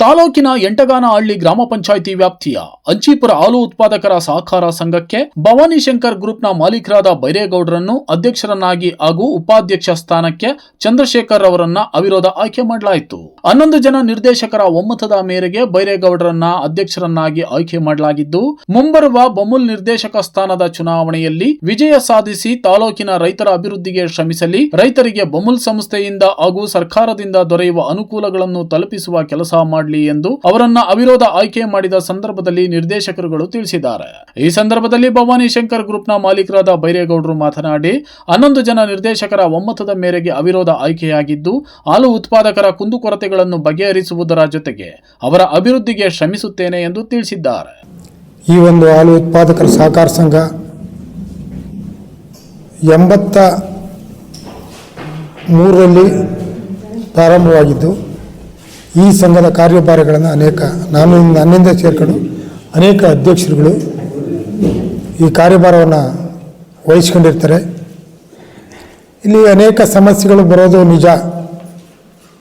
ತಾಲೂಕಿನ ಎಂಟಗಾನಹಳ್ಳಿ ಗ್ರಾಮ ಪಂಚಾಯಿತಿ ವ್ಯಾಪ್ತಿಯ ಅಂಚೀಪುರ ಹಾಲು ಉತ್ಪಾದಕರ ಸಹಕಾರ ಸಂಘಕ್ಕೆ ಭವಾನಿ ಶಂಕರ್ ಗ್ರೂಪ್ನ ಮಾಲೀಕರಾದ ಬೈರೇಗೌಡರನ್ನು ಅಧ್ಯಕ್ಷರನ್ನಾಗಿ ಹಾಗೂ ಉಪಾಧ್ಯಕ್ಷ ಸ್ಥಾನಕ್ಕೆ ಚಂದ್ರಶೇಖರ್ ಅವರನ್ನ ಅವಿರೋಧ ಆಯ್ಕೆ ಮಾಡಲಾಯಿತು. ಹನ್ನೊಂದು ಜನ ನಿರ್ದೇಶಕರ ಒಮ್ಮತದ ಮೇರೆಗೆ ಬೈರೇಗೌಡರನ್ನ ಅಧ್ಯಕ್ಷರನ್ನಾಗಿ ಆಯ್ಕೆ ಮಾಡಲಾಗಿದ್ದು, ಮುಂಬರುವ ಬಮುಲ್ ನಿರ್ದೇಶಕ ಸ್ಥಾನದ ಚುನಾವಣೆಯಲ್ಲಿ ವಿಜಯ ಸಾಧಿಸಿ ತಾಲೂಕಿನ ರೈತರ ಅಭಿವೃದ್ಧಿಗೆ ಶ್ರಮಿಸಲಿ, ರೈತರಿಗೆ ಬಮುಲ್ ಸಂಸ್ಥೆಯಿಂದ ಹಾಗೂ ಸರ್ಕಾರದಿಂದ ದೊರೆಯುವ ಅನುಕೂಲಗಳನ್ನು ತಲುಪಿಸುವ ಕೆಲಸ ಮಾಡಲಿ ಎಂದು ಅವರನ್ನ ಅವಿರೋಧ ಆಯ್ಕೆ ಮಾಡಿದ ಸಂದರ್ಭದಲ್ಲಿ ನಿರ್ದೇಶಕರುಗಳು ತಿಳಿಸಿದ್ದಾರೆ. ಈ ಸಂದರ್ಭದಲ್ಲಿ ಭವಾನಿ ಶಂಕರ್ ಗ್ರೂಪ್ನ ಮಾಲೀಕರಾದ ಬೈರೇಗೌಡರು ಮಾತನಾಡಿ, ಹನ್ನೊಂದು ಜನ ನಿರ್ದೇಶಕರ ಒಮ್ಮತದ ಮೇರೆಗೆ ಅವಿರೋಧ ಆಯ್ಕೆಯಾಗಿದ್ದು, ಹಾಲು ಉತ್ಪಾದಕರ ಕುಂದುಕೊರತೆಗಳನ್ನು ಬಗೆಹರಿಸುವುದರ ಜೊತೆಗೆ ಅವರ ಅಭಿವೃದ್ಧಿಗೆ ಶ್ರಮಿಸುತ್ತೇನೆ ಎಂದು ತಿಳಿಸಿದ್ದಾರೆ. ಈ ಒಂದು ಹಾಲು ಉತ್ಪಾದಕರ ಸಹಕಾರ ಸಂಘ ಎಂಬತ್ತ ಮೂರರಲ್ಲಿ ಪ್ರಾರಂಭವಾಗಿದ್ದು ಈ ಸಂಘದ ಕಾರ್ಯಭಾರಗಳನ್ನು ಅನೇಕ, ನಾನು ನನ್ನಿಂದ ಸೇರ್ಕೊಂಡು ಅನೇಕ ಅಧ್ಯಕ್ಷರುಗಳು ಈ ಕಾರ್ಯಭಾರವನ್ನು ವಹಿಸ್ಕೊಂಡಿರ್ತಾರೆ. ಇಲ್ಲಿ ಅನೇಕ ಸಮಸ್ಯೆಗಳು ಬರೋದು ನಿಜ.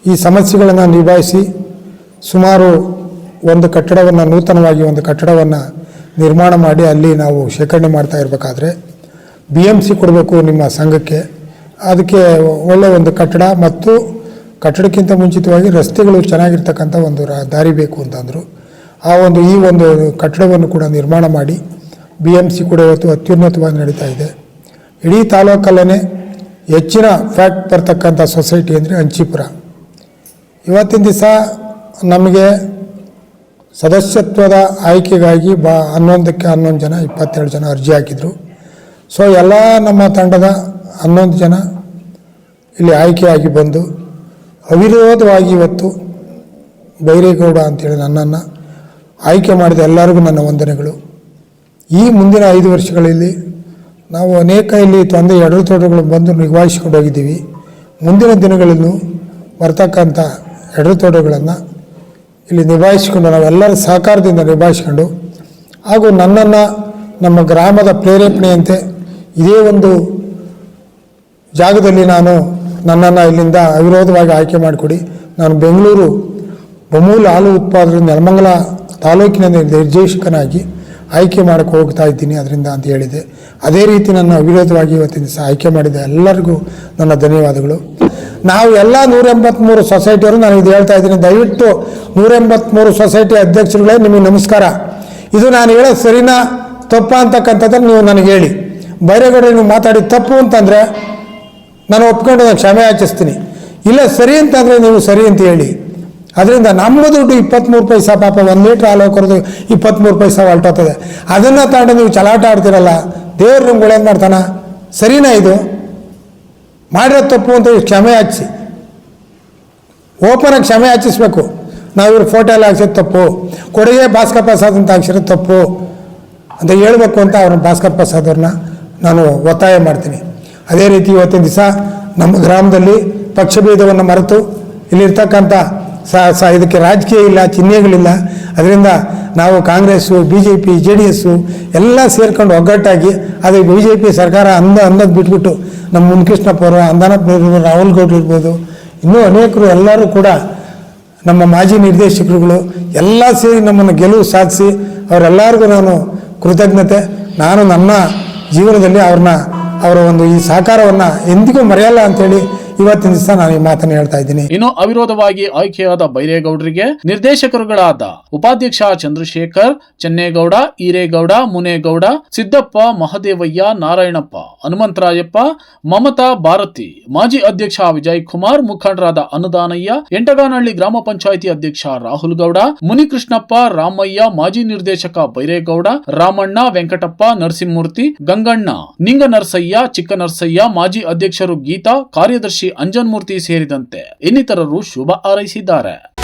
ಈ ಸಮಸ್ಯೆಗಳನ್ನು ನಿಭಾಯಿಸಿ ಸುಮಾರು ಒಂದು ಕಟ್ಟಡವನ್ನು, ನೂತನವಾಗಿ ಒಂದು ಕಟ್ಟಡವನ್ನು ನಿರ್ಮಾಣ ಮಾಡಿ ಅಲ್ಲಿ ನಾವು ಶೇಖರಣೆ ಮಾಡ್ತಾ ಇರಬೇಕಾದ್ರೆ ಬಿ ಎಂ ಸಿ ಕೊಡಬೇಕು ನಿಮ್ಮ ಸಂಘಕ್ಕೆ. ಅದಕ್ಕೆ ಒಳ್ಳೆಯ ಒಂದು ಕಟ್ಟಡ ಮತ್ತು ಕಟ್ಟಡಕ್ಕಿಂತ ಮುಂಚಿತವಾಗಿ ರಸ್ತೆಗಳು ಚೆನ್ನಾಗಿರ್ತಕ್ಕಂಥ ಒಂದು ದಾರಿ ಬೇಕು ಅಂತಂದರು ಆ ಒಂದು, ಈ ಒಂದು ಕಟ್ಟಡವನ್ನು ಕೂಡ ನಿರ್ಮಾಣ ಮಾಡಿ ಬಿ ಎಂ ಸಿ ಕೂಡ ಇವತ್ತು ಅತ್ಯುನ್ನತವಾಗಿ ನಡೀತಾ ಇದೆ. ಇಡೀ ತಾಲೂಕಲ್ಲೇ ಹೆಚ್ಚಿನ ಫ್ಯಾಕ್ಟ್ ಬರ್ತಕ್ಕಂಥ ಸೊಸೈಟಿ ಅಂದರೆ ಅಂಚಿಪುರ. ಇವತ್ತಿನ ದಿವಸ ನಮಗೆ ಸದಸ್ಯತ್ವದ ಆಯ್ಕೆಗಾಗಿ ಬಾ, ಹನ್ನೊಂದಕ್ಕೆ ಹನ್ನೊಂದು ಜನ, ಇಪ್ಪತ್ತೆರಡು ಜನ ಅರ್ಜಿ ಹಾಕಿದರು. ಸೊ ಎಲ್ಲ ನಮ್ಮ ತಂಡದ ಹನ್ನೊಂದು ಜನ ಇಲ್ಲಿ ಆಯ್ಕೆಯಾಗಿ ಬಂದು ಅವಿರೋಧವಾಗಿ ಇವತ್ತು ಬೈರೇಗೌಡ ಅಂತೇಳಿ ನನ್ನನ್ನು ಆಯ್ಕೆ ಮಾಡಿದ ಎಲ್ಲರಿಗೂ ನನ್ನ ವಂದನೆಗಳು. ಈ ಮುಂದಿನ ಐದು ವರ್ಷಗಳಲ್ಲಿ ನಾವು ಅನೇಕ ಇಲ್ಲಿ ತೊಂದರೆ ತೋಟಗಳು ಬಂದು ನಿಭಾಯಿಸಿಕೊಂಡು ಹೋಗಿದ್ದೀವಿ ಮುಂದಿನ ದಿನಗಳಲ್ಲೂ ಬರ್ತಕ್ಕಂಥ ತೋಟಗಳನ್ನು ಇಲ್ಲಿ ನಿಭಾಯಿಸಿಕೊಂಡು ನಾವೆಲ್ಲರ ಸಹಕಾರದಿಂದ ನಿಭಾಯಿಸ್ಕೊಂಡು ಹಾಗೂ ನನ್ನನ್ನು ನಮ್ಮ ಗ್ರಾಮದ ಪ್ರೇರೇಪಣೆಯಂತೆ ಇದೇ ಒಂದು ಜಾಗದಲ್ಲಿ ನಾನು ನನ್ನನ್ನು ಇಲ್ಲಿಂದ ಅವಿರೋಧವಾಗಿ ಆಯ್ಕೆ ಮಾಡಿಕೊಡಿ. ನಾನು ಬೆಂಗಳೂರು ಬಮೂಲ್ ಹಾಲು ಉತ್ಪಾದನೆ ನೆಲಮಂಗಲ ತಾಲೂಕಿನ ನಿರ್ದೇಶಕನಾಗಿ ಆಯ್ಕೆ ಮಾಡಕ್ಕೆ ಹೋಗ್ತಾ ಇದ್ದೀನಿ ಅದರಿಂದ ಅಂತ ಹೇಳಿದೆ. ಅದೇ ರೀತಿ ನನ್ನ ಅವಿರೋಧವಾಗಿ ಇವತ್ತಿನ ದಿವಸ ಆಯ್ಕೆ ಮಾಡಿದ ಎಲ್ಲರಿಗೂ ನನ್ನ ಧನ್ಯವಾದಗಳು. ನಾವು ಎಲ್ಲ ನೂರ ಸೊಸೈಟಿಯವರು ನಾನು ಇದು ಹೇಳ್ತಾ ಇದ್ದೀನಿ. ದಯವಿಟ್ಟು ನೂರ ಎಂಬತ್ತ್ಮೂರು ಸೊಸೈಟಿ ಅಧ್ಯಕ್ಷರುಗಳೇ ನಿಮಗೆ ನಮಸ್ಕಾರ. ಇದು ನಾನು ಹೇಳೋ ಸರಿನಾ, ತಪ್ಪ ಅಂತಕ್ಕಂಥದ್ದನ್ನು ನೀವು ನನಗೆ ಹೇಳಿ. ಬೈರೇಗೌಡರು ನೀವು ಮಾತಾಡಿ ತಪ್ಪು ಅಂತಂದರೆ ನಾನು ಒಪ್ಕೊಂಡು ನಾನು ಕ್ಷಮೆ ಯಾಚಿಸ್ತೀನಿ ಇಲ್ಲ, ಸರಿ ಅಂತಂದರೆ ನೀವು ಸರಿ ಅಂತ ಹೇಳಿ. ಅದರಿಂದ ನಮ್ಮ ದುಡ್ಡು ಇಪ್ಪತ್ತ್ಮೂರು ಪೈಸಾ ಪಾಪ ಒಂದು ಲೀಟ್ರ್ ಹಾಲು ಹಾಕೋದು ಇಪ್ಪತ್ತ್ಮೂರು ಪೈಸ ಹೊರಟೋತದೆ ಅದನ್ನು ತಗೊಂಡು ನೀವು ಚಲಾಟ ಆಡ್ತಿರಲ್ಲ, ದೇವ್ರು ನಿಮ್ಗೆ ಒಳ್ಳೇದು ಮಾಡ್ತಾನ? ಸರಿನಾ ಇದು? ಮಾಡಿರೋ ತಪ್ಪು ಅಂತ ಕ್ಷಮೆ ಹಚ್ಚಿ ಓಪನಾಗಿ ಕ್ಷಮೆ ಹಚ್ಚಿಸ್ಬೇಕು ನಾವು ಇವ್ರ ಫೋಟೋ ಎಲ್ಲ ಹಾಕ್ಸಿದ ತಪ್ಪು. ಕೊಡುಗೆ ಭಾಸ್ಕರ್ ಪ್ರಸಾದ್ ಅಂತ ಹಾಕ್ಸಿರೋ ತಪ್ಪು ಅಂತ ಹೇಳಬೇಕು ಅಂತ ಅವ್ರನ್ನ ಭಾಸ್ಕರ್ ಪ್ರಸಾದ್ ಅವ್ರನ್ನ ನಾನು ಒತ್ತಾಯ ಮಾಡ್ತೀನಿ. ಅದೇ ರೀತಿ ಇವತ್ತಿನ ದಿವಸ ನಮ್ಮ ಗ್ರಾಮದಲ್ಲಿ ಪಕ್ಷಭೇದವನ್ನು ಮರೆತು ಇಲ್ಲಿರ್ತಕ್ಕಂಥ ಸ ಇದಕ್ಕೆ ರಾಜಕೀಯ ಇಲ್ಲ, ಚಿಹ್ನೆಗಳಿಲ್ಲ. ಅದರಿಂದ ನಾವು Congress B J P J D S ಎಲ್ಲ ಸೇರ್ಕೊಂಡು ಒಗ್ಗಟ್ಟಾಗಿ ಅದು ಬಿ ಜೆ ಪಿ ಸರ್ಕಾರ ಅಂದ, ಅಂದದ್ದು ಬಿಟ್ಬಿಟ್ಟು ನಮ್ಮ ಮುನ್ಕೃಷ್ಣಪ್ಪ ಅವರು, ಅಂದಾನಪ್ಪ ರಾಹುಲ್ ಗೌಡ್ ಇರ್ಬೋದು, ಇನ್ನೂ ಅನೇಕರು ಎಲ್ಲರೂ ಕೂಡ ನಮ್ಮ ಮಾಜಿ ನಿರ್ದೇಶಕರುಗಳು ಎಲ್ಲ ಸೇರಿ ನಮ್ಮನ್ನು ಗೆಲುವು ಸಾಧಿಸಿ ಅವರೆಲ್ಲರಿಗೂ ನಾನು ಕೃತಜ್ಞತೆ. ನಾನು ನನ್ನ ಜೀವನದಲ್ಲಿ ಅವ್ರನ್ನ ಅವರ ಒಂದು ಈ ಸಹಕಾರವನ್ನು ಎಂದಿಗೂ ಮರೆಯಲ್ಲ ಅಂತೇಳಿ ಇವತ್ತಿನ ದಿವಸ ನಾನು ಈ ಮಾತನ್ನು ಹೇಳ್ತಾ ಇದ್ದೀನಿ. ಇನ್ನು ಅವಿರೋಧವಾಗಿ ಆಯ್ಕೆಯಾದ ಬೈರೇಗೌಡರಿಗೆ ನಿರ್ದೇಶಕರುಗಳಾದ ಉಪಾಧ್ಯಕ್ಷ ಚಂದ್ರಶೇಖರ್, ಚೆನ್ನೇಗೌಡ, ಈರೇಗೌಡ, ಮುನೇಗೌಡ, ಸಿದ್ದಪ್ಪ, ಮಹದೇವಯ್ಯ, ನಾರಾಯಣಪ್ಪ, ಹನುಮಂತರಾಯಪ್ಪ, ಮಮತಾ ಭಾರತಿ, ಮಾಜಿ ಅಧ್ಯಕ್ಷ ವಿಜಯ್ ಕುಮಾರ್ ಮುಖಂಡರಾದ ಅನುದಾನಯ್ಯ, ಎಂಟಗಾನಹಳ್ಳಿ ಗ್ರಾಮ ಪಂಚಾಯಿತಿ ಅಧ್ಯಕ್ಷ ರಾಹುಲ್ ಗೌಡ ಮುನಿಕೃಷ್ಣಪ್ಪ, ರಾಮಯ್ಯ, ಮಾಜಿ ನಿರ್ದೇಶಕ ಬೈರೇಗೌಡ, ರಾಮಣ್ಣ, ವೆಂಕಟಪ್ಪ, ನರಸಿಂಹಮೂರ್ತಿ, ಗಂಗಣ್ಣ ನಿಂಗ ನರಸಯ್ಯ ಚಿಕ್ಕ ಮಾಜಿ ಅಧ್ಯಕ್ಷರು ಗೀತಾ, ಕಾರ್ಯದರ್ಶಿ ಅಂಜನ್ಮೂರ್ತಿ ಸೇರಿದಂತೆ ಇನ್ನಿತರರು ಶುಭ ಹಾರೈಸಿದ್ದಾರೆ.